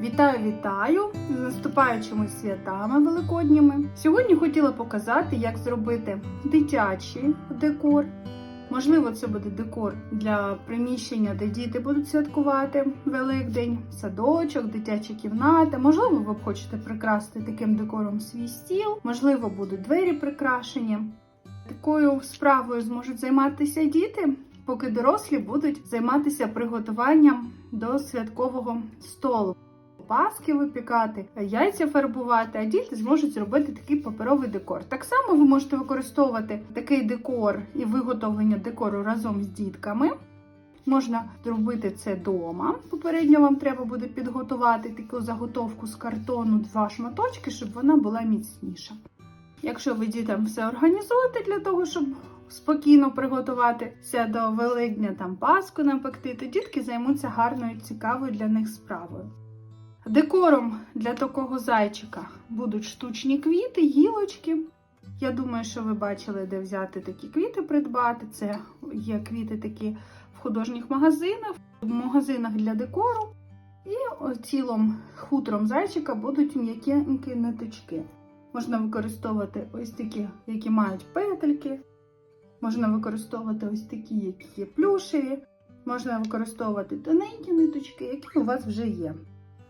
Вітаю, вітаю з наступаючими святами великодніми. Сьогодні хотіла показати, як зробити дитячий декор. Можливо, це буде декор для приміщення, де діти будуть святкувати Великдень, садочок, дитяча кімната. Можливо, ви хочете прикрасити таким декором свій стіл, можливо, будуть двері прикрашені. Такою справою зможуть займатися діти, поки дорослі будуть займатися приготуванням до святкового столу. Паски випікати, яйця фарбувати, а діти зможуть зробити такий паперовий декор. Так само ви можете використовувати такий декор і виготовлення декору разом з дітками. Можна зробити це вдома. Попередньо вам треба буде підготувати таку заготовку з картону два шматочки, щоб вона була міцніша. Якщо ви дітям все організуєте для того, щоб спокійно приготуватися до Великдня, там паску напекти, то дітки займуться гарною, цікавою для них справою. Декором для такого зайчика будуть штучні квіти, гілочки. Я думаю, що ви бачили, де взяти такі квіти придбати. Це є квіти такі в художніх магазинах, в магазинах для декору. І цілим хутром зайчика будуть м'якенькі ниточки. Можна використовувати ось такі, які мають петельки. Можна використовувати ось такі, які є плюшеві. Можна використовувати тоненькі ниточки, які у вас вже є.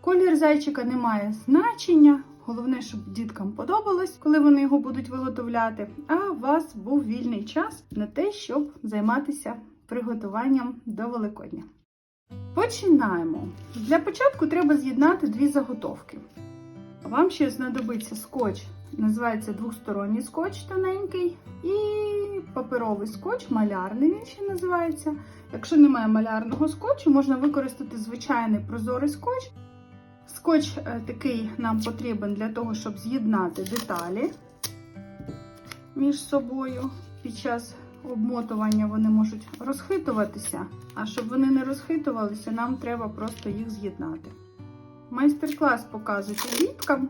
Колір зайчика не має значення. Головне, щоб діткам подобалось, коли вони його будуть виготовляти. А у вас був вільний час на те, щоб займатися приготуванням до Великодня. Починаємо. Для початку треба з'єднати дві заготовки. Вам ще знадобиться скотч, називається двосторонній скотч тоненький, і паперовий скотч, малярний він ще називається. Якщо немає малярного скотчу, можна використати звичайний прозорий скотч. Скотч е, такий нам потрібен для того, щоб з'єднати деталі між собою. Під час обмотування вони можуть розхитуватися, а щоб вони не розхитувалися, нам треба просто їх з'єднати. Майстер-клас показуйте діткам.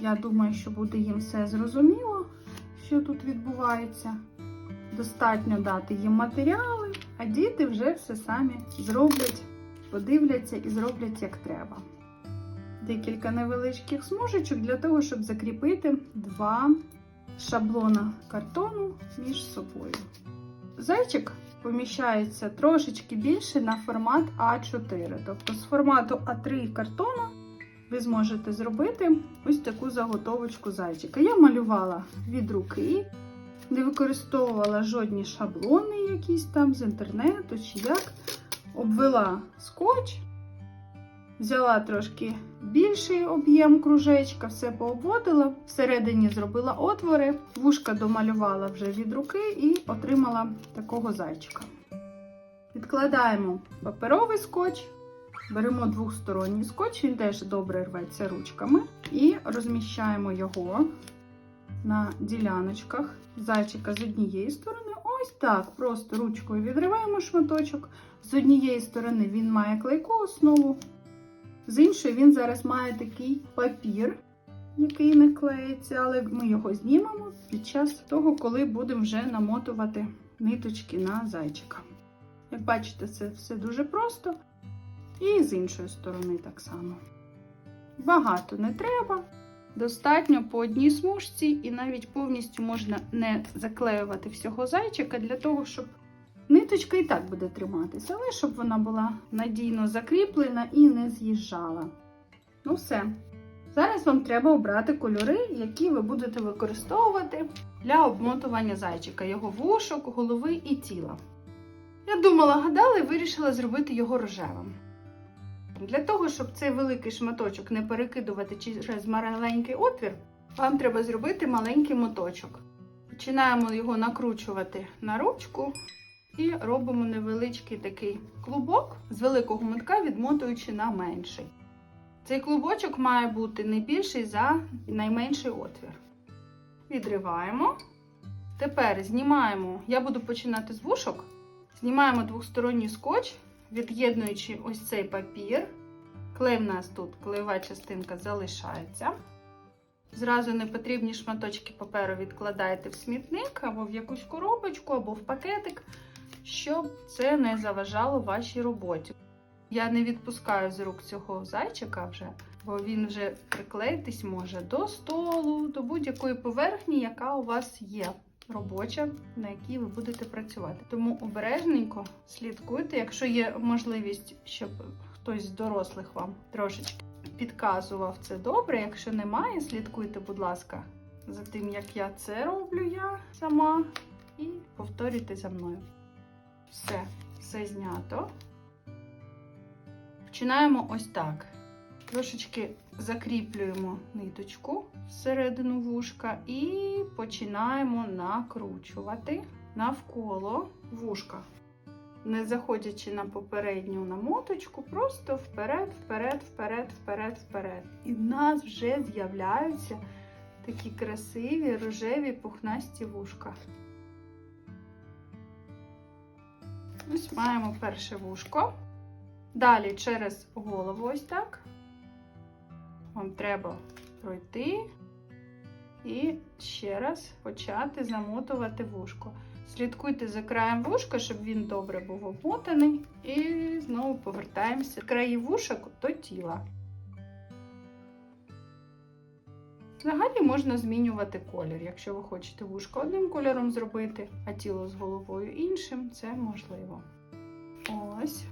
Я думаю, що буде їм все зрозуміло, що тут відбувається. Достатньо дати їм матеріали, а діти вже все самі зроблять, подивляться і зроблять як треба. Декілька невеличких смужечок для того, щоб закріпити два шаблона картону між собою. Зайчик поміщається трошечки більше на формат А4. Тобто з формату А3 картону ви зможете зробити ось таку заготовочку зайчика. Я малювала від руки, не використовувала жодні шаблони, якісь там з інтернету чи як. Обвела скотч, взяла трошки більший об'єм кружечка, все пообводила, всередині зробила отвори, вушка домалювала вже від руки і отримала такого зайчика. Відкладаємо паперовий скотч, беремо двосторонній скотч, він теж добре рветься ручками, і розміщаємо його на діляночках зайчика з однієї сторони. Ось так, просто ручкою відриваємо шматочок. З однієї сторони він має клейку основу, з іншої він зараз має такий папір, який не клеїться, але ми його знімемо під час того, коли будемо вже намотувати ниточки на зайчика. Як бачите, це все дуже просто. І з іншої сторони так само. Багато не треба. Достатньо по одній смужці, і навіть повністю можна не заклеювати всього зайчика для того, щоб Ниточка і так буде триматися, але щоб вона була надійно закріплена і не з'їжджала. Ну все. Зараз вам треба обрати кольори, які ви будете використовувати для обмотування зайчика, його вушок, голови і тіла. Я думала, гадала і вирішила зробити його рожевим. Для того, щоб цей великий шматочок не перекидувати через маленький отвір, вам треба зробити маленький моточок. Починаємо його накручувати на ручку. І робимо невеличкий такий клубок з великого мотка, відмотуючи на менший. Цей клубочок має бути не більший за найменший отвір. Відриваємо. Тепер знімаємо, я буду починати з вушок. Знімаємо двосторонній скотч, від'єднуючи ось цей папір. Клей в нас тут, клеєва частинка залишається. Зразу непотрібні шматочки паперу відкладаєте в смітник або в якусь коробочку, або в пакетик щоб це не заважало вашій роботі. Я не відпускаю з рук цього зайчика вже, бо він вже приклеїтись може до столу, до будь-якої поверхні, яка у вас є. Робоча, на якій ви будете працювати. Тому обережненько слідкуйте, якщо є можливість, щоб хтось з дорослих вам трошечки підказував це добре. Якщо немає, слідкуйте, будь ласка, за тим, як я це роблю я сама, і повторюйте за мною. Все, все знято. Починаємо ось так. Трошечки закріплюємо ниточку всередину вушка і починаємо накручувати навколо вушка. Не заходячи на попередню намоточку, просто вперед, вперед, вперед, вперед, вперед. І в нас вже з'являються такі красиві рожеві пухнасті вушка. Ось маємо перше вушко. Далі через голову ось так. Вам треба пройти і ще раз почати замотувати вушко. Слідкуйте за краєм вушка, щоб він добре був обмотаний. І знову повертаємося краї вушок до тіла. Взагалі можна змінювати колір. Якщо ви хочете вушко одним кольором зробити, а тіло з головою іншим, це можливо. Ось.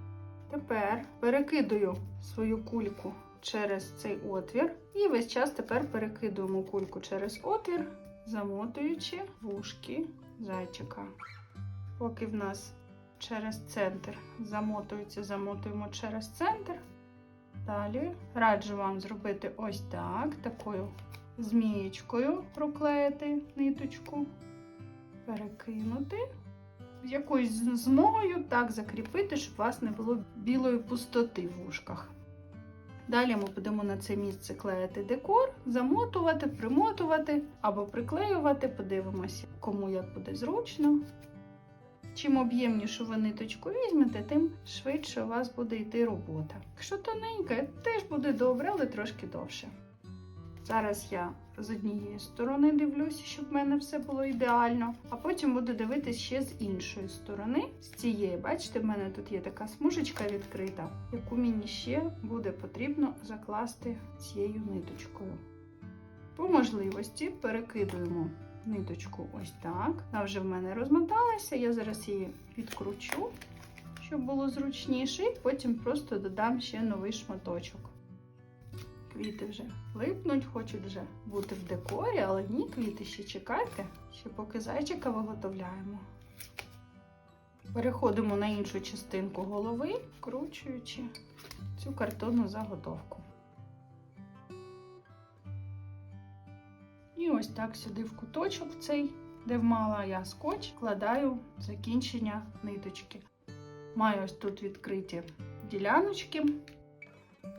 Тепер перекидую свою кульку через цей отвір. І весь час тепер перекидуємо кульку через отвір, замотуючи вушки зайчика. Поки в нас через центр замотується, замотуємо через центр. Далі раджу вам зробити ось так, такою змієчкою проклеїти ниточку, перекинути якоюсь змогою так закріпити, щоб у вас не було білої пустоти в вушках. Далі ми будемо на це місце клеїти декор, замотувати, примотувати або приклеювати. Подивимося, кому як буде зручно. Чим об'ємнішу ви ниточку візьмете, тим швидше у вас буде йти робота. Якщо тоненька, теж буде добре, але трошки довше. Зараз я з однієї сторони дивлюся, щоб в мене все було ідеально, а потім буду дивитися ще з іншої сторони. З цієї, бачите, в мене тут є така смужечка відкрита, яку мені ще буде потрібно закласти цією ниточкою. По можливості перекидуємо ниточку ось так. Вона вже в мене розмоталася, я зараз її відкручу, щоб було зручніше, і потім просто додам ще новий шматочок. Квіти вже липнуть, хочуть вже бути в декорі, але ні, квіти ще чекайте, ще поки зайчика виготовляємо. Переходимо на іншу частинку голови, вкручуючи цю картонну заготовку. І ось так сюди в куточок цей, де вмала я скотч, вкладаю закінчення ниточки. Маю ось тут відкриті діляночки.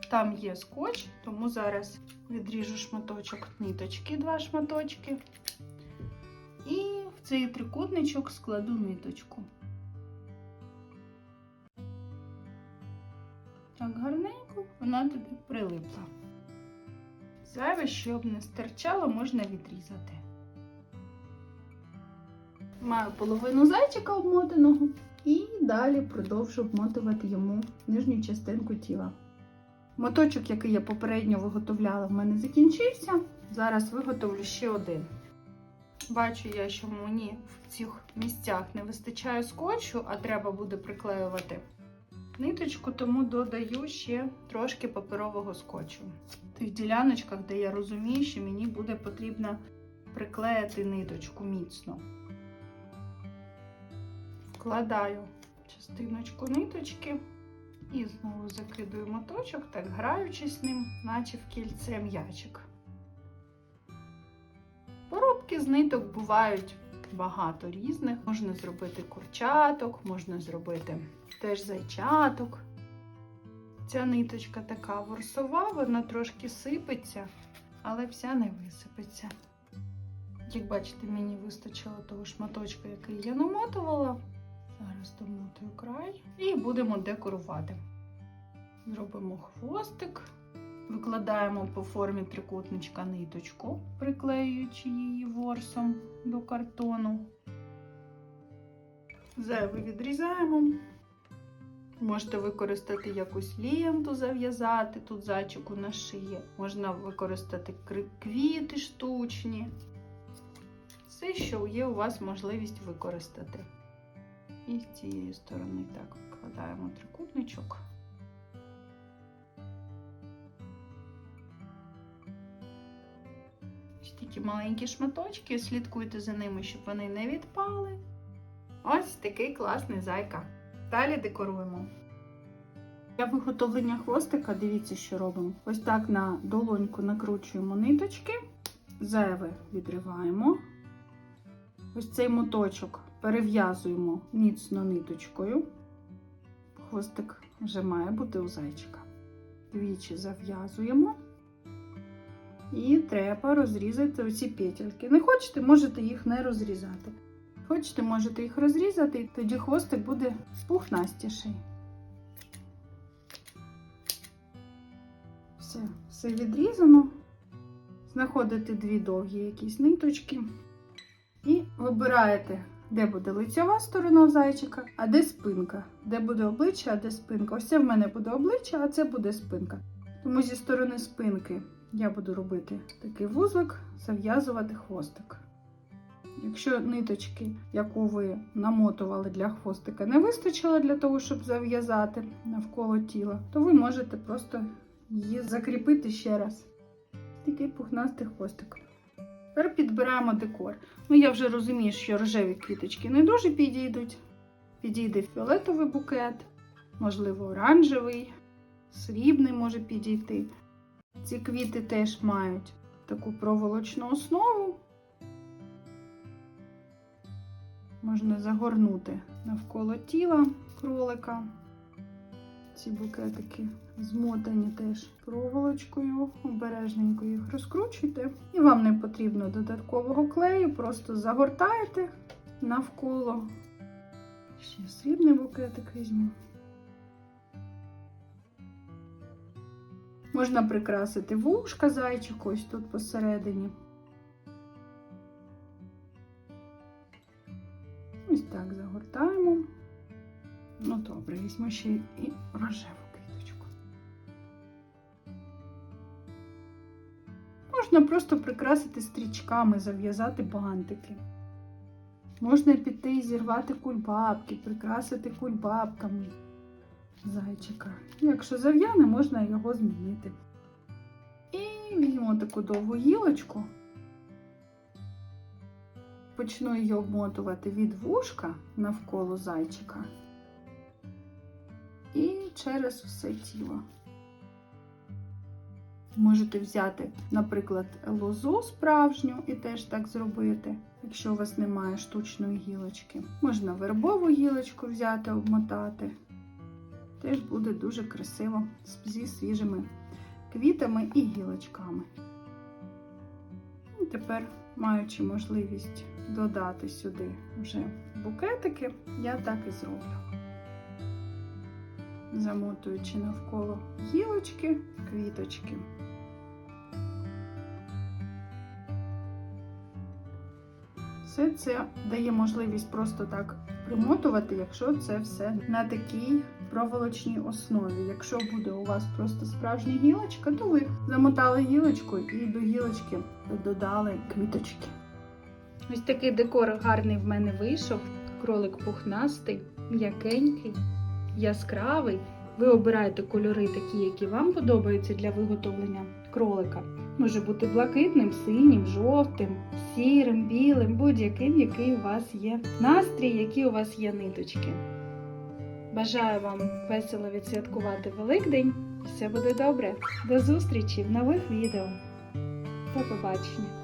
Там є скотч, тому зараз відріжу шматочок ниточки, два шматочки. І в цей трикутничок складу ниточку. Так гарненько вона туди прилипла. Зайве, щоб не стирчало, можна відрізати. Маю половину зайчика обмотаного і далі продовжу обмотувати йому нижню частинку тіла. Моточок, який я попередньо виготовляла, в мене закінчився. Зараз виготовлю ще один. Бачу я, що мені в цих місцях не вистачає скотчу, а треба буде приклеювати ниточку, тому додаю ще трошки паперового скотчу. В тих діляночках, де я розумію, що мені буде потрібно приклеїти ниточку міцно. Вкладаю частиночку ниточки. І знову закидую моточок, так граючись ним, наче в кільце м'ячик. Поробки з ниток бувають багато різних. Можна зробити курчаток, можна зробити теж зайчаток. Ця ниточка така ворсова, вона трошки сипеться, але вся не висипеться. Як бачите, мені вистачило того шматочка, який я намотувала. Зараз домотую край і будемо декорувати. Зробимо хвостик, викладаємо по формі трикутничка ниточку, приклеюючи її ворсом до картону. Зайве відрізаємо. Можете використати якусь ленту, зав'язати тут зайчику на шиї. Можна використати квіти штучні. Все, що є у вас можливість використати. І з цієї сторони так вкладаємо трикутничок. Ось такі маленькі шматочки, слідкуйте за ними, щоб вони не відпали. Ось такий класний зайка. Далі декоруємо. Для виготовлення хвостика, дивіться, що робимо. Ось так на долоньку накручуємо ниточки, зайве відриваємо. Ось цей моточок перев'язуємо міцно ниточкою. Хвостик вже має бути у зайчика. Двічі зав'язуємо. І треба розрізати оці петельки. Не хочете, можете їх не розрізати. Хочете, можете їх розрізати, і тоді хвостик буде пухнастіший. Все, все відрізано. Знаходите дві довгі якісь ниточки. І вибираєте, де буде лицьова сторона зайчика, а де спинка. Де буде обличчя, а де спинка. Ось це в мене буде обличчя, а це буде спинка. Тому зі сторони спинки я буду робити такий вузлик, зав'язувати хвостик. Якщо ниточки, яку ви намотували для хвостика, не вистачило для того, щоб зав'язати навколо тіла, то ви можете просто її закріпити ще раз. Такий пухнастий хвостик. Тепер підбираємо декор. Ну, я вже розумію, що рожеві квіточки не дуже підійдуть. Підійде фіолетовий букет, можливо, оранжевий, срібний може підійти. Ці квіти теж мають таку проволочну основу. Можна загорнути навколо тіла кролика. Ці букетики змотані теж проволочкою, обережненько їх розкручуйте. І вам не потрібно додаткового клею, просто загортаєте навколо. Ще срібний букетик візьму. Можна прикрасити вушка зайчику ось тут посередині. Ось так загортаємо. Ну добре, візьму ще і рожеву квіточку. Можна просто прикрасити стрічками, зав'язати бантики. Можна піти і зірвати кульбабки, прикрасити кульбабками зайчика. Якщо зав'яне, можна його змінити. І візьмемо таку довгу гілочку. Почну її обмотувати від вушка навколо зайчика через все тіло. Можете взяти, наприклад, лозу справжню і теж так зробити, якщо у вас немає штучної гілочки. Можна вербову гілочку взяти, обмотати. Теж буде дуже красиво зі свіжими квітами і гілочками. І тепер, маючи можливість додати сюди вже букетики, я так і зроблю. Замотуючи навколо гілочки, квіточки. Все це дає можливість просто так примотувати, якщо це все на такій проволочній основі. Якщо буде у вас просто справжня гілочка, то ви замотали гілочку і до гілочки додали квіточки. Ось такий декор гарний в мене вийшов. Кролик пухнастий, м'якенький, яскравий. Ви обираєте кольори такі, які вам подобаються для виготовлення кролика. Може бути блакитним, синім, жовтим, сірим, білим, будь-яким, який у вас є настрій, які у вас є ниточки. Бажаю вам весело відсвяткувати Великдень. Все буде добре. До зустрічі в нових відео. До побачення!